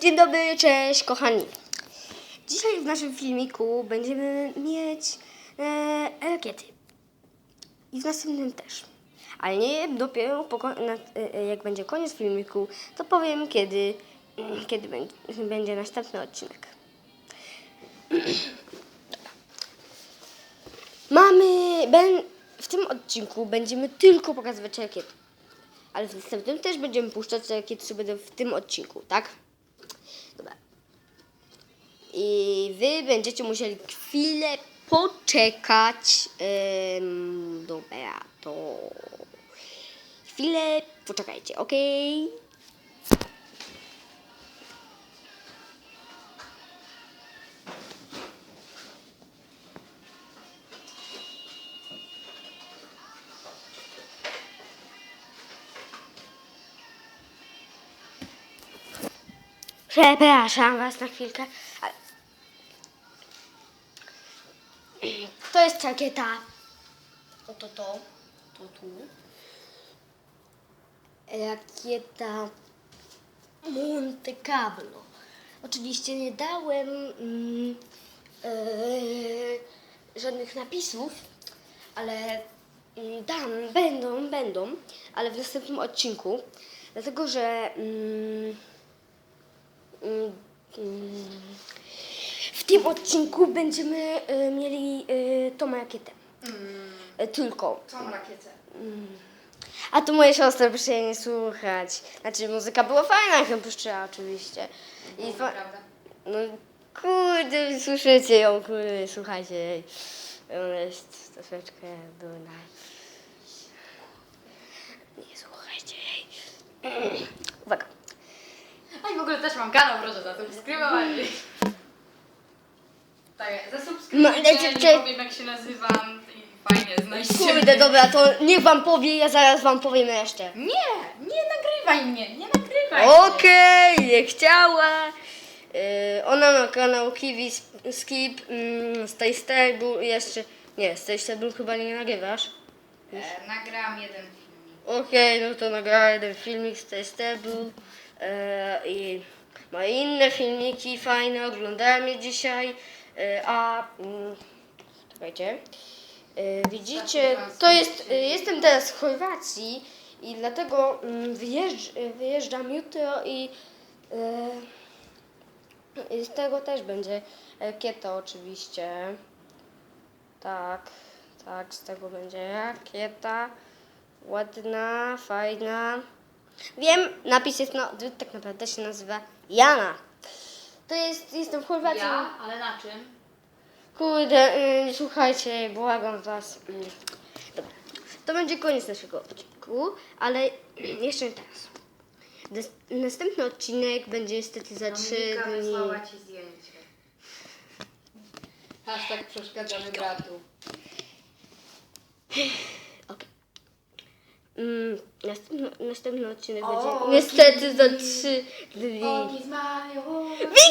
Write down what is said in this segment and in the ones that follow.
Dzień dobry, cześć kochani. Dzisiaj w naszym filmiku będziemy mieć e, rakiety. I w następnym też. Ale nie dopiero po, na, e, e, jak będzie koniec filmiku, to powiem kiedy, mm, kiedy będzie, będzie następny odcinek. Mamy, ben, w tym odcinku będziemy tylko pokazywać rakiety. Ale w następnym też będziemy puszczać rakiety, co będą w tym odcinku, tak? Dobra. I wy będziecie musieli chwilę poczekać. Ym, dobra, to chwilę poczekajcie, ok? Przepraszam was na chwilkę. To jest rakieta. Oto to. To tu. Rakieta Monte Carlo. Oczywiście nie dałem mm, e, żadnych napisów, ale mm, dam, będą, będą, ale w następnym odcinku, dlatego że mm, mm, mm, w tym odcinku będziemy e, mieli e, tą rakietę. E, tylko. Tą rakietę. A tu moje siostry proszę jej nie słuchać. Znaczy muzyka była fajna, jak ją puszczała oczywiście. I fa- no kurde, słyszycie ją, kurde, słuchajcie jej. Ona jest troszeczkę durna. Nie słuchajcie jej. Uwaga. A i w ogóle też mam kanał, proszę zasubskrybować. Tak, No, zasubskrybujcie, ale czy- nie czy- powiem jak się nazywam i fajnie, znajdziecie Kurde, mnie. dobra, to niech wam powie, ja zaraz wam powiem jeszcze. Nie, nie nagrywaj mnie, nie nagrywaj mnie. Okej, nie chciała. Yy, ona ma kanał Kiwi Sp- Skip, mm, Stay Stable i jeszcze... Nie, Stay Stable chyba nie nagrywasz. E, nagram jeden filmik. Okej, no to nagrała jeden filmik Stay Stable e, i ma inne filmiki fajne, oglądałem je dzisiaj, e, a... Mm, czekajcie. E, widzicie, to jest... E, jestem teraz w Chorwacji i dlatego mm, wyjeżdż, wyjeżdżam jutro i... E, z tego też będzie rakieta oczywiście. Tak, tak, z tego będzie rakieta. Ładna, fajna. Wiem, napis jest odwrót, tak naprawdę się nazywa Jana. To jest, jestem w Chorwacji. Ja? Ale na czym? Kurde, yy, słuchajcie, błagam was. Mm. Dobra, to będzie koniec naszego odcinku, ale jeszcze nie teraz. Nas- Następny odcinek będzie niestety za trzy Dominika dni. wysłała ci zdjęcie. Hashtag przeszkadzamy bratu. Mm, następny, następny odcinek będzie niestety za trzy dni. Wiko,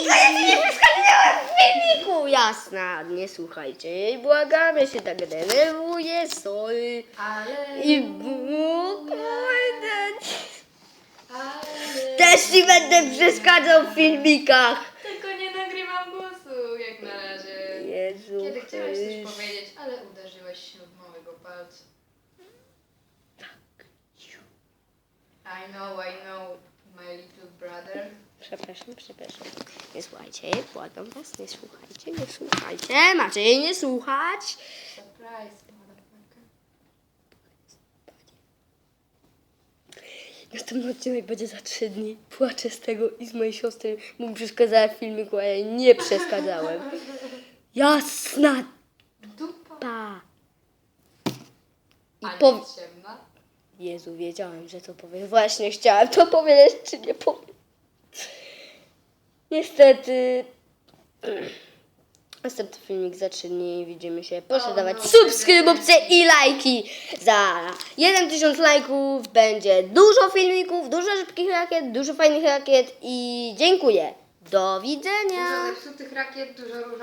ja ci nie przeszkadzałem w filmiku! Jasna, nie słuchajcie jej, błagam, ja się tak denerwuję, sorry. Ale... I ale... też ci będę przeszkadzał w filmikach. Tylko nie nagrywam głosu jak na razie. Jezu, Kiedy chciałeś coś powiedzieć, ale uderzyłeś ślub małego palca. I know, I know, my little brother. Przepraszam, przepraszam. Nie słuchajcie błagam was, nie słuchajcie, nie słuchajcie. Macie jej nie słuchać. Surprise, motherfucker. Następny odcinek będzie za trzy dni. Płaczę z tego i z mojej siostry, bo mi przeszkadzała w filmiku, a ja nie przeszkadzałem. Jasna Dupa. pa. I Ale po... jest ciemna. Jezu, wiedziałem, że to powiem. Właśnie chciałam to powiedzieć, czy nie powiem. Niestety. Następny filmik za 3 dni. Widzimy się. Proszę O, dawać no, subskrypcje i lajki. Za 1000 lajków będzie dużo filmików, dużo szybkich rakiet, dużo fajnych rakiet i dziękuję. Do widzenia. Dużo zepsutych rakiet, dużo.